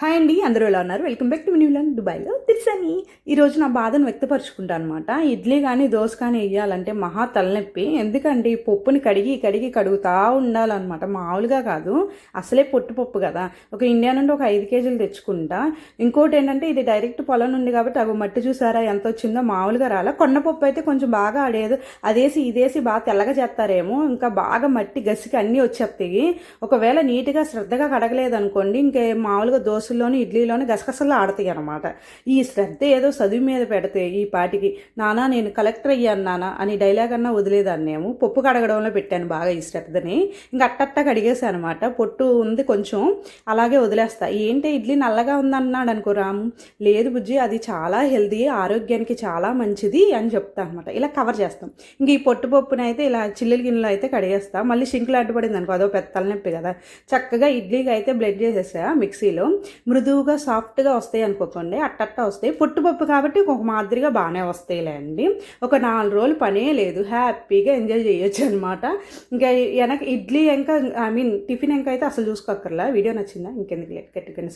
Hi అండి అందరూ ఎలా ఉన్నారు? వెల్కమ్ బ్యాక్ టు న్యూలాండ్ దుబాయ్లో. తిర్సని ఈరోజు నా బాధను వ్యక్తపరుచుకుంటాను అనమాట ఇడ్లీ కానీ దోశ కానీ వేయాలంటే మహా తలనొప్పి. ఎందుకంటే ఈ పప్పుని కడిగి కడిగి కడుగుతా ఉండాలన్నమాట. మామూలుగా కాదు. అసలే పొట్టు పప్పు కదా. ఒక ఇండియా నుండి ఒక ఐదు కేజీలు తెచ్చుకుంటా. ఇంకోటి ఏంటంటే ఇది డైరెక్ట్ పొలం నుండి కాబట్టి అవి మట్టి చూసారా ఎంత వచ్చిందో మామూలుగా రాలా. కొండపప్పు అయితే కొంచెం బాగా ఆడేది. అదేసి ఇదేసి బాగా తెల్లగా చేస్తారేమో. ఇంకా బాగా మట్టి గసికి అన్నీ వచ్చేస్తాయి. ఒకవేళ నీట్గా శ్రద్ధగా కడగలేదు అనుకోండి ఇంకే మామూలుగా దోశ దోశల్లోని ఇడ్లీలోని గసగసలు ఆడతాయి అనమాట ఈ శ్రద్ధ ఏదో చదువు మీద పెడితే ఈ పాటికి నానా నేను కలెక్టర్ అయ్యాను నానా అని డైలాగ్ అన్నా వదిలేదాన్నేమో పప్పు కడగడంలో పెట్టాను బాగా ఈ శ్రద్ధని. ఇంకా అట్టట్ట కడిగేసాను అనమాట పొట్టు ఉంది కొంచెం అలాగే వదిలేస్తా. ఏంటి ఇడ్లీ నల్లగా ఉందన్నాడు అనుకో రాము. లేదు బుజ్జి అది చాలా హెల్దీ ఆరోగ్యానికి చాలా మంచిది అని చెప్తా అనమాట ఇలా కవర్ చేస్తాం. ఇంక ఈ పొట్టు పప్పుని అయితే ఇలా చిల్లుల గిన్నెలో అయితే కడిగేస్తా. మళ్ళీ షింకులు అడ్డుపడింది అనుకో అదో పెద్ద తలనొప్పి కదా. చక్కగా ఇడ్లీకి అయితే బ్లెండ్ చేసేసా మిక్సీలో. మృదువుగా సాఫ్ట్గా వస్తాయి అనుకోకండి. అట్టట్ట వస్తాయి. పుట్టుపప్పు కాబట్టి ఒక మాదిరిగా బాగానే వస్తాయిలే అండి ఒక నాలుగు రోజులు పనే లేదు. హ్యాపీగా ఎంజాయ్ చేయొచ్చు అనమాట ఇంకా వెనక ఇడ్లీ ఇంకా ఐ మీన్ టిఫిన్ ఇంకా అయితే అసలు చూసుకోకర్లా వీడియో నచ్చిందా? ఇంకెందుకు లేట్? కట్టుకుని